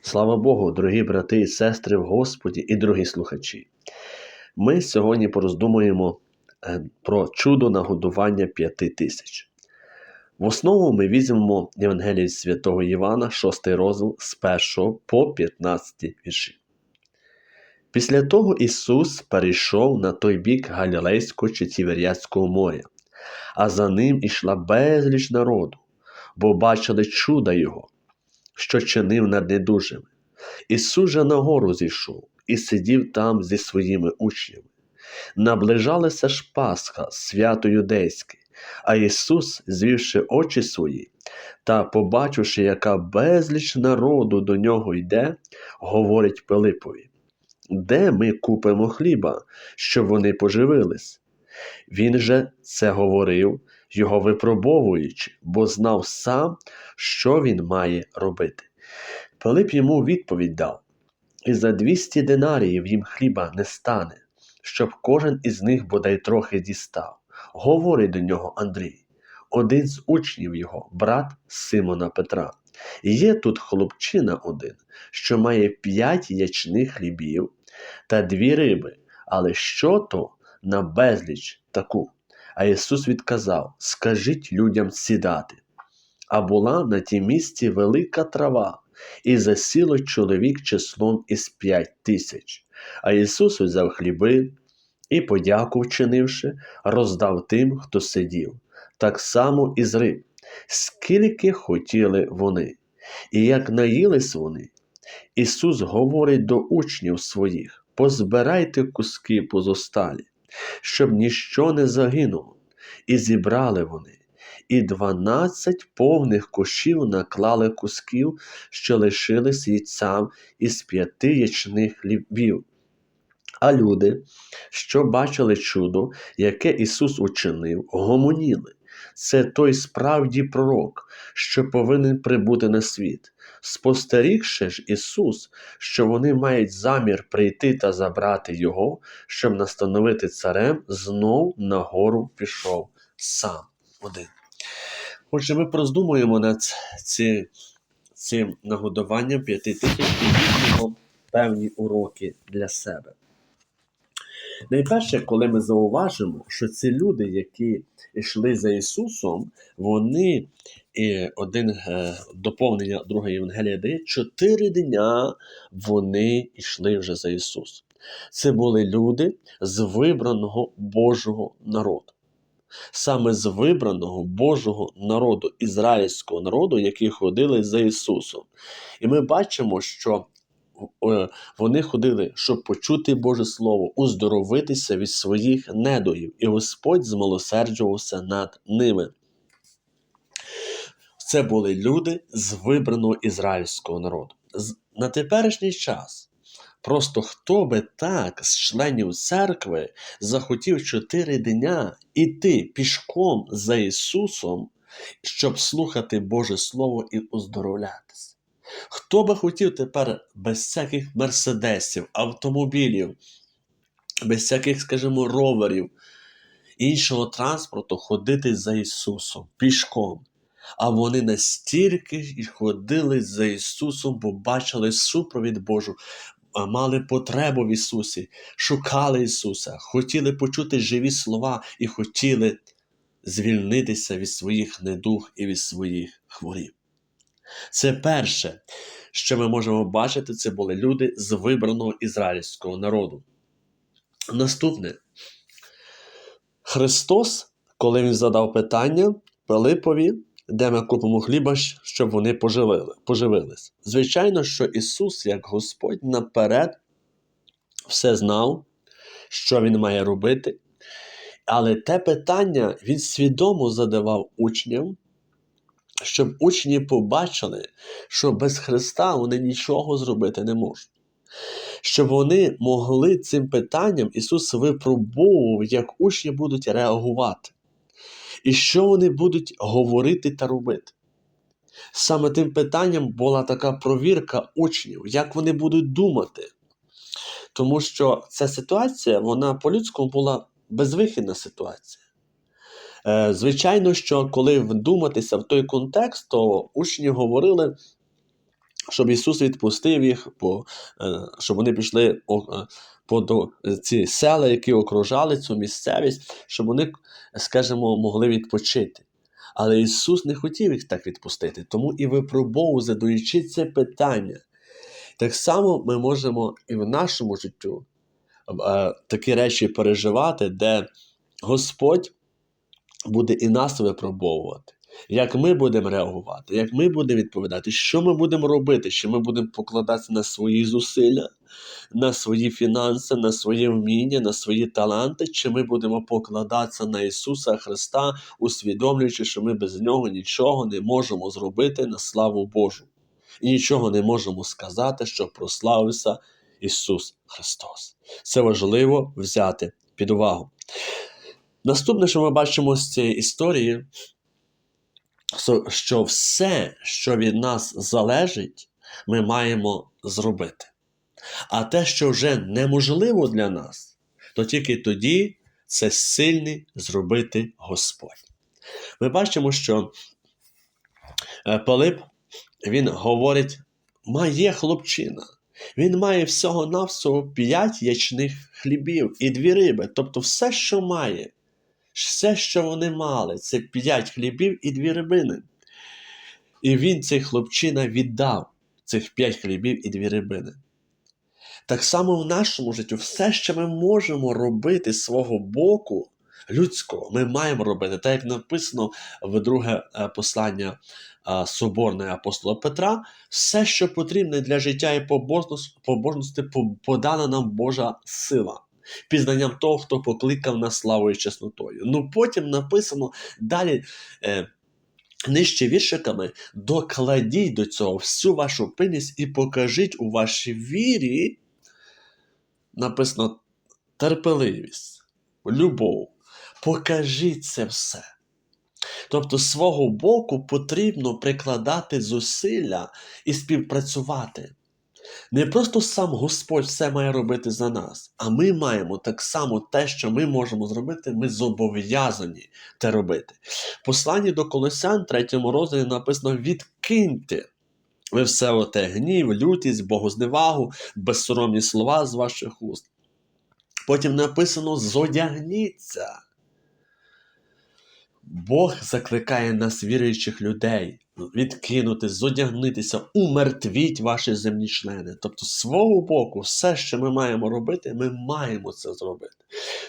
Слава Богу, дорогі брати і сестри в Господі і дорогі слухачі. Ми сьогодні пороздумуємо е, про чудо нагодування п'яти тисяч. В основу ми візьмемо Євангелію святого Івана, 6 розділ з 1 по 15 вірші. Після того Ісус перейшов на той бік Галілейського чи Тіверіатського моря, а за ним ішла безліч народу, бо бачили чуда Його, що чинив над недужими. Ісус же на гору зійшов і сидів там зі своїми учнями. Наближалася ж Пасха, свято юдейське, а Ісус, звівши очі свої та побачивши, яка безліч народу до нього йде, говорить Пилипові: Де ми купимо хліба, щоб вони поживились? Він же це говорив, його випробовуючи, бо знав сам, що він має робити. Пилип йому відповідь дав: І за двісті динаріїв їм хліба не стане, щоб кожен із них бодай трохи дістав. Говорить до нього Андрій, один з учнів його, брат Симона Петра. Є тут хлопчина один, що має п'ять ячних хлібів та дві риби, але що то на безліч таку? А Ісус відказав: Скажіть людям сідати. А була на тім місці велика трава, і засіло чоловік числом із п'ять тисяч. А Ісус узяв хліби і, подяку вчинивши, роздав тим, хто сидів, так само і з риб, скільки хотіли вони. І як наїлись вони, Ісус говорить до учнів своїх: позбирайте куски позосталі, щоб ніщо не загинуло. І зібрали вони, і дванадцять повних кошів наклали кусків, що лишились яйцям із п'яти ячних хлібів. А люди, що бачили чудо, яке Ісус учинив, гомоніли. Це той справді пророк, що повинен прибути на світ. Спостерігши ж Ісус, що вони мають замір прийти та забрати Його, щоб настановити царем, знов на гору пішов сам один. Отже, ми роздумуємо над ці, цим нагодуванням п'яти тисяч і певні уроки для себе. Найперше, коли ми зауважимо, що ці люди, які йшли за Ісусом, вони і один е, доповнення другої Євангелія дає, чотири дня вони йшли вже за Ісусом. Це були люди з вибраного Божого народу. Саме з вибраного Божого народу, ізраїльського народу, які ходили за Ісусом. І ми бачимо, що е, вони ходили, щоб почути Боже Слово, уздоровитися від своїх недоїв, і Господь змилосерджувався над ними. Це були люди з вибраного ізраїльського народу. На теперішній час просто хто би так з членів церкви захотів чотири дня іти пішком за Ісусом, щоб слухати Боже Слово і оздоровлятися. Хто би хотів тепер без всяких мерседесів, автомобілів, без всяких, скажімо, роверів, іншого транспорту ходити за Ісусом пішком? А вони настільки і ходили за Ісусом, бо бачили супровід Божу, мали потребу в Ісусі, шукали Ісуса, хотіли почути живі слова і хотіли звільнитися від своїх недуг і від своїх хворіб. Це перше, що ми можемо бачити, це були люди з вибраного ізраїльського народу. Наступне. Христос, коли Він задав питання Пилипові, де ми купимо хліба, щоб вони поживили, поживились. Звичайно, що Ісус, як Господь, наперед все знав, що Він має робити. Але те питання Він свідомо задавав учням, щоб учні побачили, що без Христа вони нічого зробити не можуть. Щоб вони могли цим питанням Ісус випробовував, як учні будуть реагувати, і що вони будуть говорити та робити. Саме тим питанням була така провірка учнів, як вони будуть думати. Тому що ця ситуація, вона по-людському була безвихідна ситуація. Е, Звичайно, що коли вдуматися в той контекст, то учні говорили, щоб Ісус відпустив їх, по, е, щоб вони пішли е, по ці села, які окружали цю місцевість, щоб вони, скажімо, могли відпочити. Але Ісус не хотів їх так відпустити, тому і випробовував, задаючи це питання. Так само ми можемо і в нашому життю такі речі переживати, де Господь буде і нас випробовувати. Як ми будемо реагувати, як ми будемо відповідати, що ми будемо робити, чи ми будемо покладатися на свої зусилля, на свої фінанси, на своє вміння, на свої таланти, чи ми будемо покладатися на Ісуса Христа, усвідомлюючи, що ми без Нього нічого не можемо зробити на славу Божу. І нічого не можемо сказати, щоб прославився Ісус Христос. Це важливо взяти під увагу. Наступне, що ми бачимо з цієї історії, що все, що від нас залежить, ми маємо зробити. А те, що вже неможливо для нас, то тільки тоді це сильний зробити Господь. Ми бачимо, що е, Пилип, він говорить, має хлопчина. Він має всього-навсього п'ять ячних хлібів і дві риби. Тобто все, що має, все, що вони мали, це п'ять хлібів і дві рибини. І він цей хлопчина віддав цих п'ять хлібів і дві рибини. Так само в нашому житті все, що ми можемо робити з свого боку людського, ми маємо робити. Так як написано в друге е, послання е, соборне апостола Петра, все, що потрібне для життя і побожності подана нам Божа сила. Пізнанням того, хто покликав нас славою і чеснотою. Ну потім написано далі е, нижче віршиками: докладіть до цього всю вашу пильність і покажіть у вашій вірі, написано терпеливість, любов. Покажіть це все. Тобто, з свого боку потрібно прикладати зусилля і співпрацювати. Не просто сам Господь все має робити за нас, а ми маємо так само те, що ми можемо зробити, ми зобов'язані те робити. Посланні до Колосян, 3 розділі написано: відкиньте ви все оте гнів, лютість, богозневагу, безсоромні слова з ваших уст. Потім написано: зодягніться. Бог закликає нас, віруючих людей, відкинути, зодягнитися, умертвіть ваші земні члени. Тобто, з свого боку, все, що ми маємо робити, ми маємо це зробити.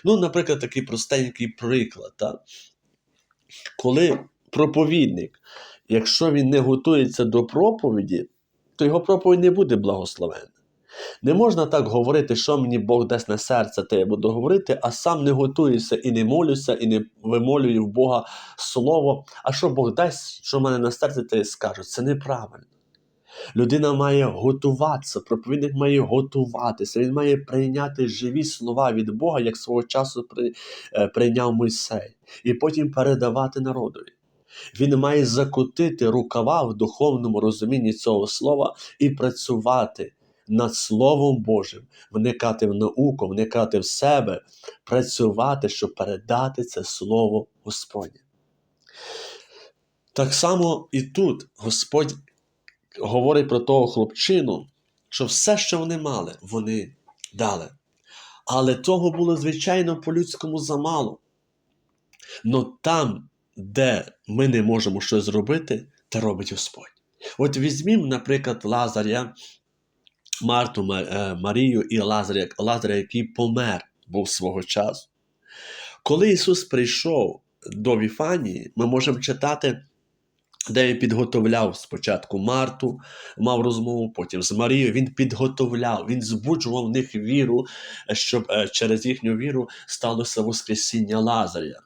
Ну, наприклад, такий простенький приклад. Так? Коли проповідник, якщо він не готується до проповіді, то його проповідь не буде благословенна. Не можна так говорити, що мені Бог дасть на серце, те я буду говорити, а сам не готуюся і не молюся, і не вимолюю в Бога слово. А що Бог дасть, що в мене на серці, те я скажу. Це неправильно. Людина має готуватися, проповідник має готуватися, він має прийняти живі слова від Бога, як свого часу е, прийняв Мойсей, і потім передавати народові. Він має закотити рукава в духовному розумінні цього слова і працювати над Словом Божим, вникати в науку, вникати в себе, працювати, щоб передати це Слово Господнє. Так само і тут Господь говорить про того хлопчину, що все, що вони мали, вони дали. Але того було, звичайно, по-людському замало. Но там, де ми не можемо щось зробити, те робить Господь. От візьмімо, наприклад, Лазаря, Марту, е, Марію і Лазаря, Лазаря, який помер був свого часу. Коли Ісус прийшов до Віфанії, ми можемо читати, де він підготовляв спочатку Марту, мав розмову, потім з Марією. Він підготовляв, він збуджував в них віру, щоб е, через їхню віру сталося Воскресіння Лазаря.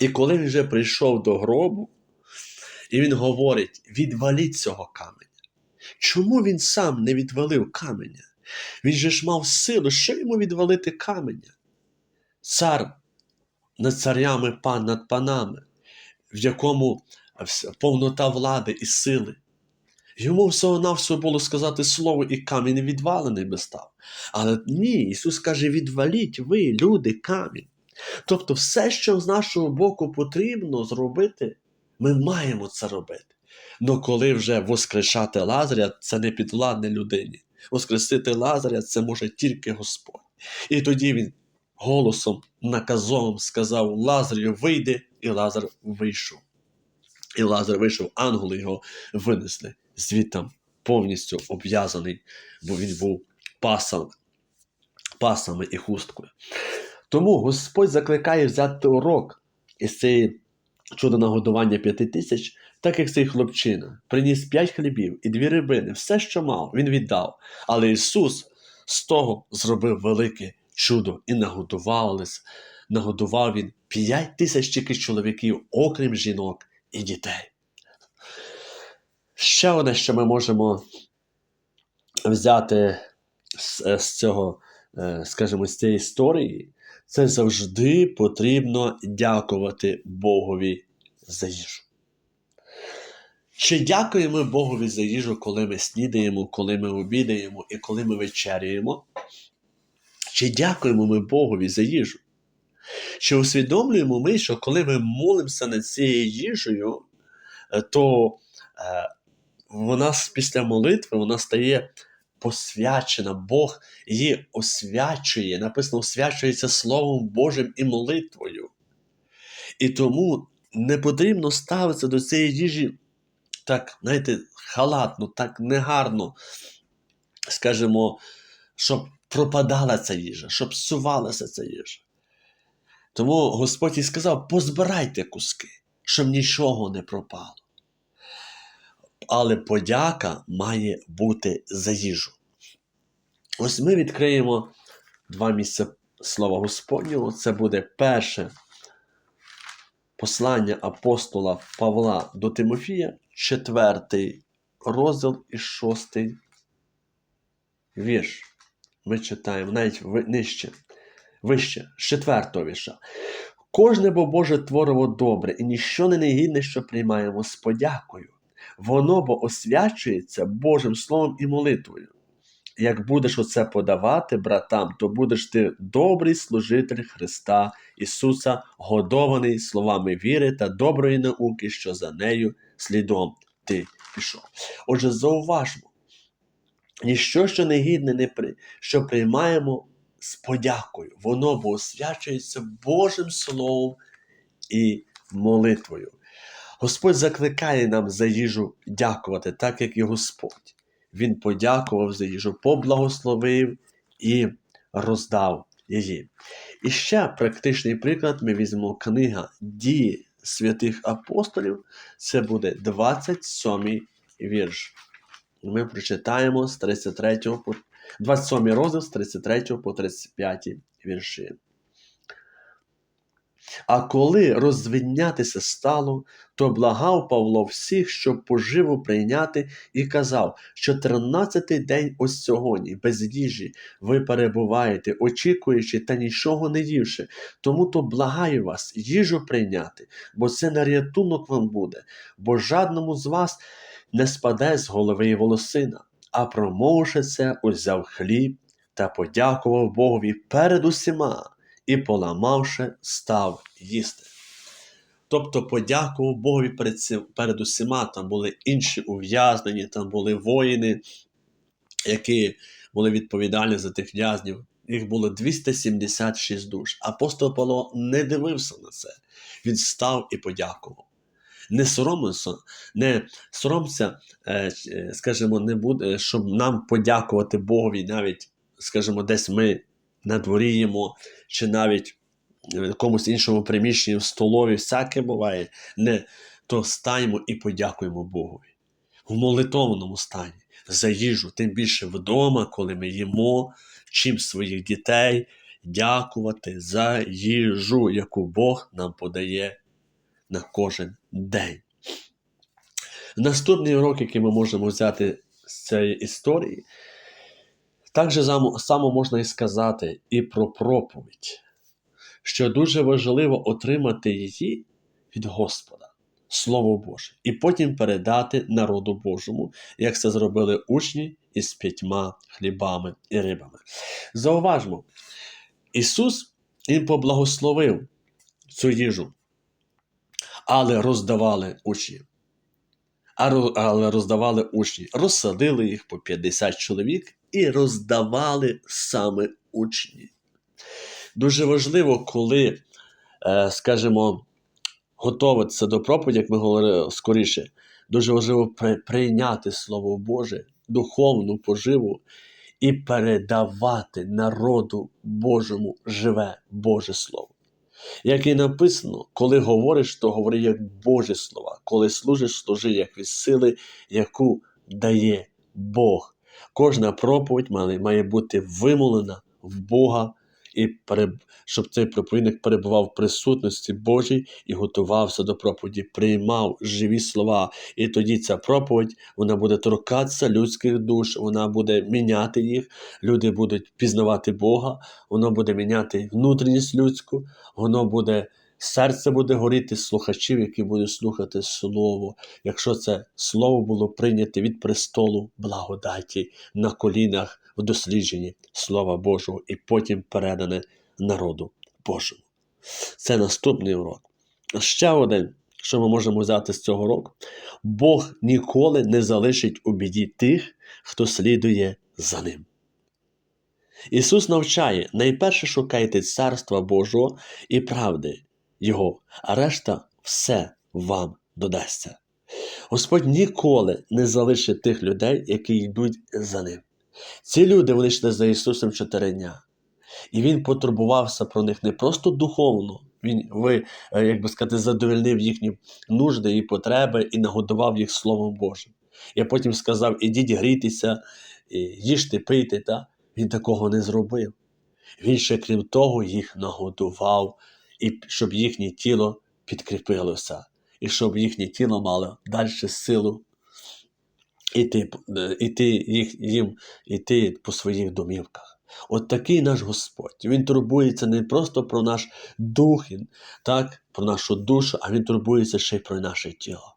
І коли він вже прийшов до гробу, і він говорить: відваліть цього каменя. Чому він сам не відвалив каменя? Він же ж мав силу, що йому відвалити каменя? Цар над царями, пан над панами, в якому повнота влади і сили. Йому всього-навсього було сказати слово, і камінь відвалений би став. Але ні, Ісус каже: відваліть ви, люди, камінь. Тобто, все, що з нашого боку потрібно зробити, ми маємо це робити. Но коли вже воскрешати Лазаря, це не підвладне людині. Воскресити Лазаря це може тільки Господь. І тоді він голосом наказовим сказав Лазарю, вийди, і Лазар вийшов. І Лазар вийшов, ангели його винесли звідтам повністю обв'язаний, бо він був пасом, пасами і хусткою. Тому Господь закликає взяти урок із цієї чудо нагодування п'яти тисяч, так як цей хлопчина приніс п'ять хлібів і дві рибини, все, що мав, він віддав. Але Ісус з того зробив велике чудо і нагодувались, нагодував він п'ять тисяч тільки чоловіків, окрім жінок і дітей. Ще одне, що ми можемо взяти з, з цього, е, скажімо, з цієї історії, це завжди потрібно дякувати Богові за їжу. Чи дякуємо Богові за їжу, коли ми снідаємо, коли ми обідаємо і коли ми вечеряємо? Чи дякуємо ми Богові за їжу? Чи усвідомлюємо ми, що коли ми молимося над цією їжею, е, то е, вона після молитви вона стає посвячена, Бог її освячує. Написано, освячується Словом Божим і молитвою. І тому не потрібно ставитися до цієї їжі так, знаєте, халатно, так негарно, скажімо, щоб пропадала ця їжа, щоб псувалася ця їжа. Тому Господь і сказав: позбирайте куски, щоб нічого не пропало. Але подяка має бути за їжу. Ось ми відкриємо два місця слова Господнього. Це буде перше послання апостола Павла до Тимофія, четвертий розділ і шостий вірш. Ми читаємо навіть нижче, вище, з четвертого вірша. Кожне бо Боже творово добре, і ніщо не негідне, що приймаємо з подякою. Воно бо освячується Божим Словом і молитвою. Як будеш оце подавати братам, то будеш ти добрий служитель Христа Ісуса, годований словами віри та доброї науки, що за нею слідом ти пішов. Отже, зауважмо, ніщо, що негідне, не при... що приймаємо з подякою, воно бо освячується Божим Словом і молитвою. Господь закликає нам за їжу дякувати, так як і Господь. Він подякував за їжу, поблагословив і роздав її. І ще практичний приклад ми візьмемо книга Дії святих апостолів. Це буде 27 вірш. Ми прочитаємо з 33 по 27 розділ з 33 по 35 вірші. А коли розвиднятися стало, то благав Павло всіх, щоб поживу прийняти, і казав, що тринадцятий день ось сьогодні, без їжі, ви перебуваєте, очікуючи та нічого не ївши. Тому то благаю вас їжу прийняти, бо це на рятунок вам буде, бо жадному з вас не спаде з голови і волосина. А промовивши це, узяв хліб та подякував Богові перед усіма і, поламавши, став їсти. Тобто подякував Богові перед, цим, перед усіма. Там були інші ув'язнені, там були воїни, які були відповідальні за тих в'язнів. Їх було 276 душ. Апостол Павло не дивився на це. Він став і подякував. Не соромився, не соромся, е, е, скажімо, не буде, щоб нам подякувати Богові, навіть, скажімо, десь ми на дворі їмо, чи навіть в якомусь іншому приміщенні, в столові, всяке буває. Не, то стаємо і подякуємо Богові. В молитовному стані за їжу, тим більше вдома, коли ми їмо, чим своїх дітей дякувати за їжу, яку Бог нам подає на кожен день. Наступний урок, який ми можемо взяти з цієї історії, так же само, можна і сказати і про проповідь, що дуже важливо отримати її від Господа, Слово Боже, і потім передати народу Божому, як це зробили учні із п'ятьма хлібами і рибами. Зауважмо, Ісус їм поблагословив цю їжу, але роздавали ро- але роздавали учні. Розсадили їх по 50 чоловік і роздавали саме учні. Дуже важливо, коли, е, скажімо, готуватися до проповіді, як ми говорили скоріше, дуже важливо прийняти Слово Боже, духовну поживу і передавати народу Божому живе Боже Слово. Як і написано, коли говориш, то говори як Божі слова, коли служиш, служи як від сили, яку дає Бог. Кожна проповідь має, має бути вимолена в Бога, і щоб цей проповідник перебував в присутності Божій і готувався до проповіді, приймав живі слова. І тоді ця проповідь вона буде торкатися людських душ, вона буде міняти їх, люди будуть пізнавати Бога, воно буде міняти внутрішність людську, воно буде. Серце буде горіти слухачів, які будуть слухати Слово, якщо це Слово було прийняте від престолу благодаті на колінах в дослідженні Слова Божого і потім передане народу Божому. Це наступний урок. Ще один, що ми можемо взяти з цього року: Бог ніколи не залишить у біді тих, хто слідує за ним. Ісус навчає: найперше шукайте царства Божого і правди Його, а решта все вам додасться. Господь ніколи не залишить тих людей, які йдуть за ним. Ці люди вони йшли за Ісусом чотири дня. І Він потурбувався про них не просто духовно, Він, ви, е, як би сказати, задовольнив їхні нужди і потреби і нагодував їх Словом Божим. І потім сказав: ідіть грійтеся, їжте, пийте. Та? Він такого не зробив. Він ще, крім того, їх нагодував, і щоб їхнє тіло підкріпилося, і щоб їхнє тіло мало далі силу іти, е, іти їх, їм іти по своїх домівках. От такий наш Господь. Він турбується не просто про наш дух, так, про нашу душу, а Він турбується ще й про наше тіло.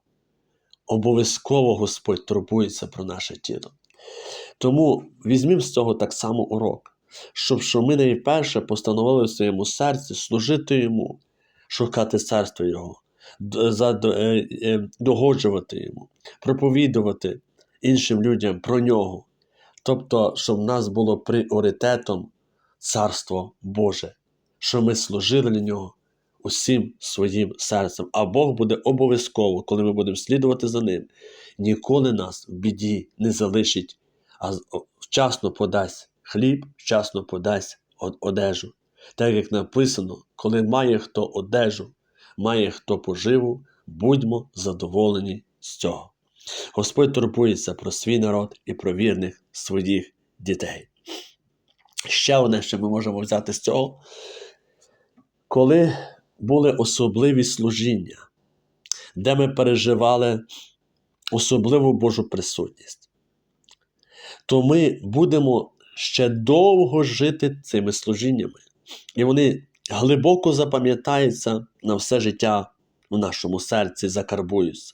Обов'язково Господь турбується про наше тіло. Тому візьмімо з цього так само урок, щоб що ми найперше постановили в своєму серці служити йому, шукати царство Його, е, е, догоджувати йому, проповідувати іншим людям про нього. Тобто, щоб в нас було пріоритетом Царство Боже, що ми служили для нього усім своїм серцем. А Бог буде обов'язково, коли ми будемо слідувати за ним, ніколи нас в біді не залишить, а вчасно подасть хліб, вчасно подасть од- одежу. Так як написано, коли має хто одежу, має хто поживу, будьмо задоволені з цього. Господь турбується про свій народ і про вірних своїх дітей. Ще одне, що ми можемо взяти з цього, коли були особливі служіння, де ми переживали особливу Божу присутність, то ми будемо ще довго жити цими служіннями, і вони глибоко запам'ятаються на все життя в нашому серці, закарбуються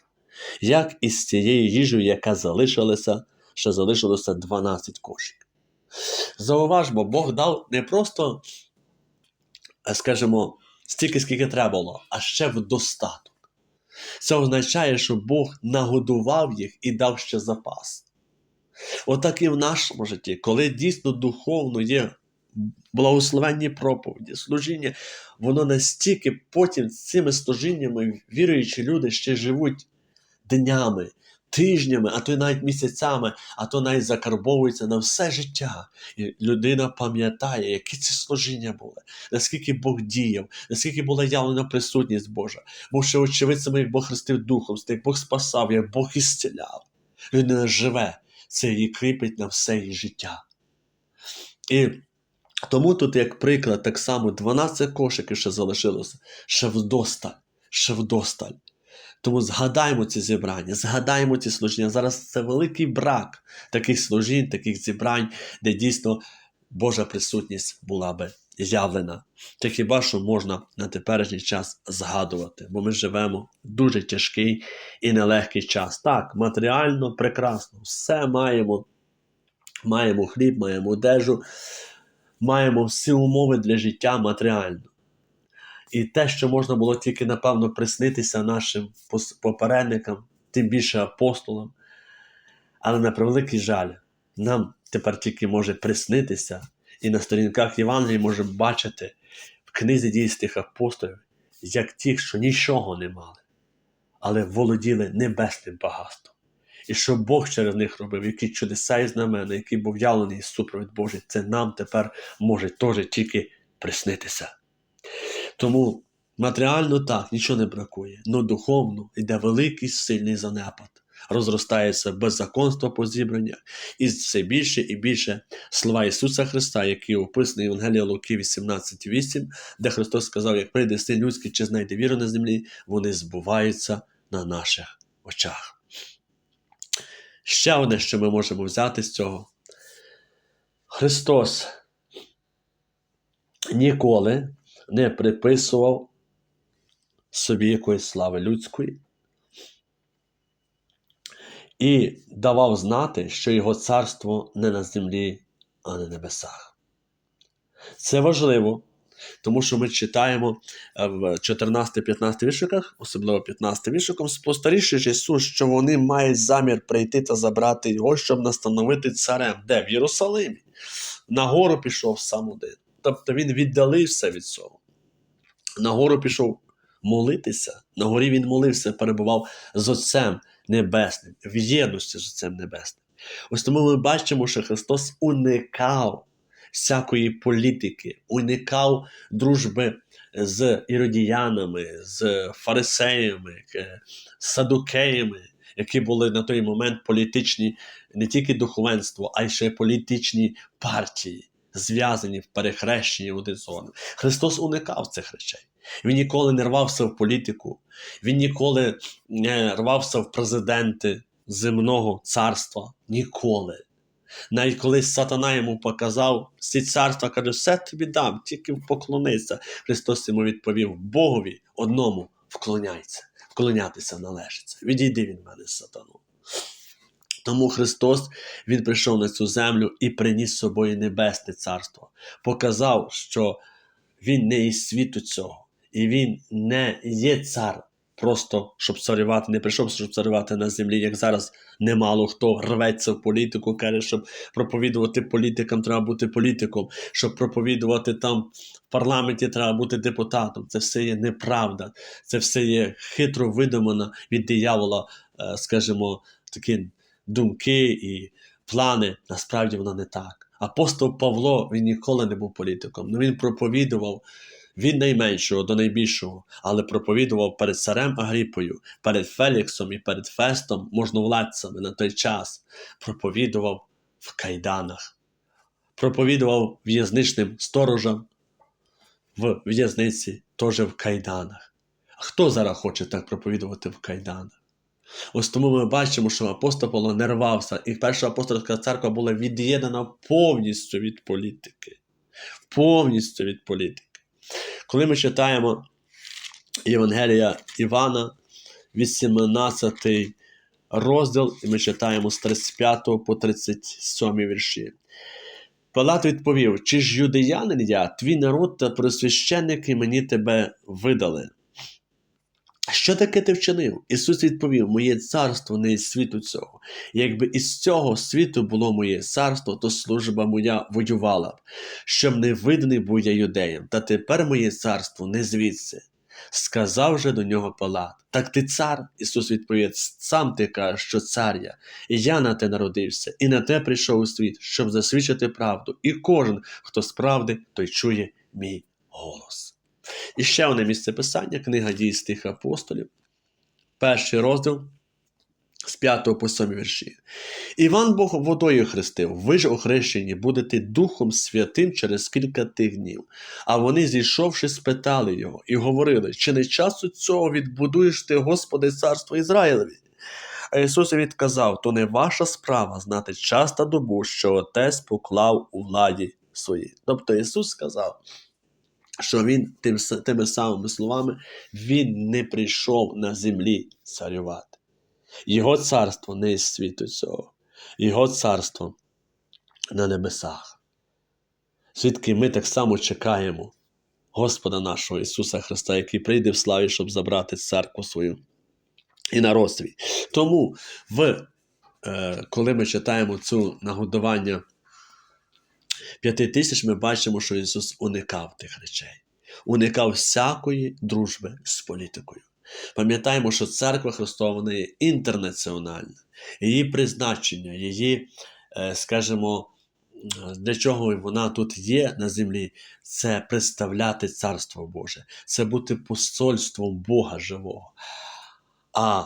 як із цією їжею, яка залишилася, ще залишилося 12 кошик. Зауважмо, Бог дав не просто, скажімо, стільки, скільки треба було, а ще в достаток. Це означає, що Бог нагодував їх і дав ще запас. Отак і в нашому житті, коли дійсно духовно є благословенні проповіді, служіння, воно настільки потім з цими служіннями віруючі люди ще живуть днями, тижнями, а то й навіть місяцями, а то навіть закарбовується на все життя. І людина пам'ятає, які ці служіння були, наскільки Бог діяв, наскільки була явлена присутність Божа. Бо ще очевидцями, як Бог хрестив духом, як Бог спасав, як Бог ісціляв. Людина живе, це її кріпить на все її життя. І тому тут, як приклад, так само 12 кошиків ще залишилося, ще вдосталь, ще вдосталь. Тому згадаймо ці зібрання, згадаймо ці служіння. Зараз це великий брак таких служінь, таких зібрань, де дійсно Божа присутність була би явлена. Це хіба що можна на теперішній час згадувати, бо ми живемо в дуже тяжкий і нелегкий час. Так, матеріально прекрасно, все маємо. Маємо хліб, маємо одежу, маємо всі умови для життя матеріально. І те, що можна було тільки, напевно, приснитися нашим попередникам, тим більше апостолам. Але на превеликий жаль, нам тепер тільки може приснитися, і на сторінках Євангелії може бачити в книзі дій апостолів, як ті, що нічого не мали, але володіли небесним багатством. І що Бог через них робив, які чудеса і знамена, який був явлений супровід Божий, це нам тепер може теж тільки приснитися. Тому матеріально так, нічого не бракує, але духовно йде великий сильний занепад. Розростається беззаконство по зібраннях, і все більше і більше слова Ісуса Христа, які описані в Євангелії Луки 18.8, де Христос сказав, як прийде син людський, чи знайде віру на землі, вони збуваються на наших очах. Ще одне, що ми можемо взяти з цього. Христос ніколи не приписував собі якоїсь слави людської і давав знати, що його царство не на землі, а на небесах. Це важливо, тому що ми читаємо е, в 14-15 віршиках, особливо 15 віршиком, спостарівши Ісус, що вони мають замір прийти та забрати його, щоб настановити царем. Де? В Єрусалимі. Нагору пішов сам один. Тобто він віддалився від цього. Нагору пішов молитися. На горі він молився, перебував з Отцем Небесним, в єдності з Отцем Небесним. Ось тому ми бачимо, що Христос уникав всякої політики, уникав дружби з іродіянами, з фарисеями, е, з садукеями, які були на той момент політичні не тільки духовенство, а й ще політичні партії, зв'язані в перехрещенні один з одним. Христос уникав цих речей. Він ніколи не рвався в політику, він ніколи не рвався в президенти земного царства. Ніколи. Навіть коли сатана йому показав всі царства, каже, все тобі дам, тільки поклонися. Христос йому відповів: Богові одному вклоняйся, вклонятися належиться. Відійди від мене, сатану. Тому Христос Він прийшов на цю землю і приніс з собою небесне царство, показав, що Він не із світу цього, і Він не є цар, просто щоб царювати, не прийшов, щоб царювати на землі, як зараз немало хто рветься в політику, каже, щоб проповідувати політикам, треба бути політиком, щоб проповідувати там в парламенті, треба бути депутатом. Це все є неправда, це все є хитро видумано від диявола, е, скажімо, такі думки і плани. Насправді воно не так. Апостол Павло він ніколи не був політиком. Ну він проповідував від найменшого до найбільшого, але проповідував перед царем Агріпою, перед Феліксом і перед Фестом, можновладцями на той час, проповідував в кайданах, проповідував в'язничним сторожам в в'язниці, теж в кайданах. А хто зараз хоче так проповідувати в кайданах? Ось тому ми бачимо, що апостол Павло не рвався, і перша апостольська церква була від'єднана повністю від політики. Повністю від політики. Коли ми читаємо Євангелія Івана, 18 розділ, і ми читаємо з 35 по 37 вірші. Палат відповів: Чи ж юдеянин я, твій народ та просвященники мені тебе видали? Що таке ти вчинив? Ісус відповів: Моє царство не із світу цього. Якби із цього світу було моє царство, то служба моя воювала б, щоб не виданий був я юдеям, та тепер моє царство не звідси. Сказав же до нього Палат, так ти цар? Ісус відповів, сам ти кажеш, що цар я, і я на те народився, і на те прийшов у світ, щоб засвідчити правду, і кожен, хто з правди, той чує мій голос. І ще одне місце писання, книга дій з апостолів, перший розділ з 5 по 7 вірші. Іван Бог водою хрестив, ви ж охрещені будете Духом Святим через кілька тих днів. А вони, зійшовши, спитали його і говорили, чи не часу цього відбудуєш ти, Господи, царство Ізраїлеві? А Ісус відказав: то не ваша справа знати час та добу, що Отець поклав у владі своїй. Тобто Ісус сказав, що він тим, тими самими словами він не прийшов на землі царювати. Його царство не із світу цього, Його царство на небесах. Звідки ми так само чекаємо Господа нашого Ісуса Христа, який прийде в славі, щоб забрати церкву свою і на розстрій. Тому, в, е, коли ми читаємо цю нагодування п'яти тисяч, ми бачимо, що Ісус уникав тих речей, уникав всякої дружби з політикою. Пам'ятаємо, що церква Христова вона є інтернаціональна, її призначення, її, е, скажімо, для чого вона тут є на землі, це представляти Царство Боже, це бути посольством Бога живого. А,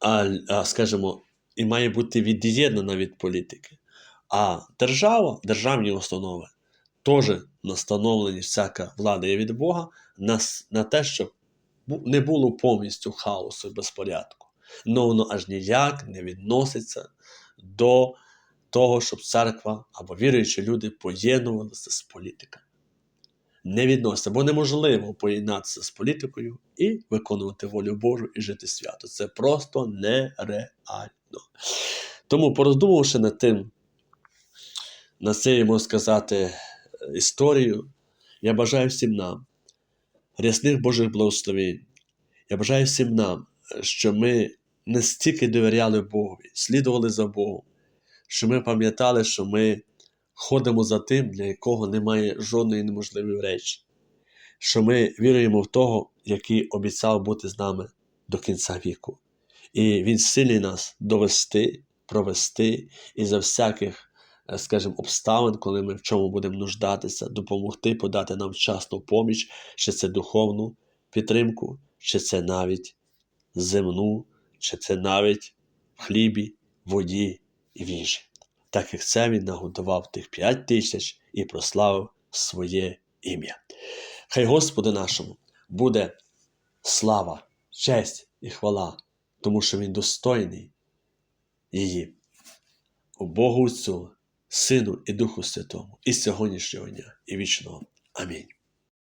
а, а скажімо, і має бути від'єднана від політики. А держава, державні установи теж настановлені всяка влада є від Бога на, на те, щоб не було повністю хаосу і безпорядку. Но воно аж ніяк не відноситься до того, щоб церква або віруючі люди поєднувалися з політиками. Не відноситься, бо неможливо поєднатися з політикою і виконувати волю Божу і жити свято. Це просто нереально. Тому, пороздумавши над тим, на цією, можна сказати, історію, я бажаю всім нам рясних Божих благословень. Я бажаю всім нам, що ми не стільки довіряли Богові, слідували за Богом, що ми пам'ятали, що ми ходимо за тим, для якого немає жодної неможливої речі, що ми віруємо в того, який обіцяв бути з нами до кінця віку. І Він сильний нас довести, провести і за всяких, скажімо, обставин, коли ми в чому будемо нуждатися, допомогти, подати нам вчасну поміч, чи це духовну підтримку, чи це навіть земну, чи це навіть в хлібі, воді і в їжі. Так як це він нагодував тих п'ять тисяч і прославив своє ім'я. Хай Господу нашому буде слава, честь і хвала, тому що Він достойний її. У Богу Отцю, Сину і Духу Святому, і сьогоднішнього дня, і вічного. Амінь.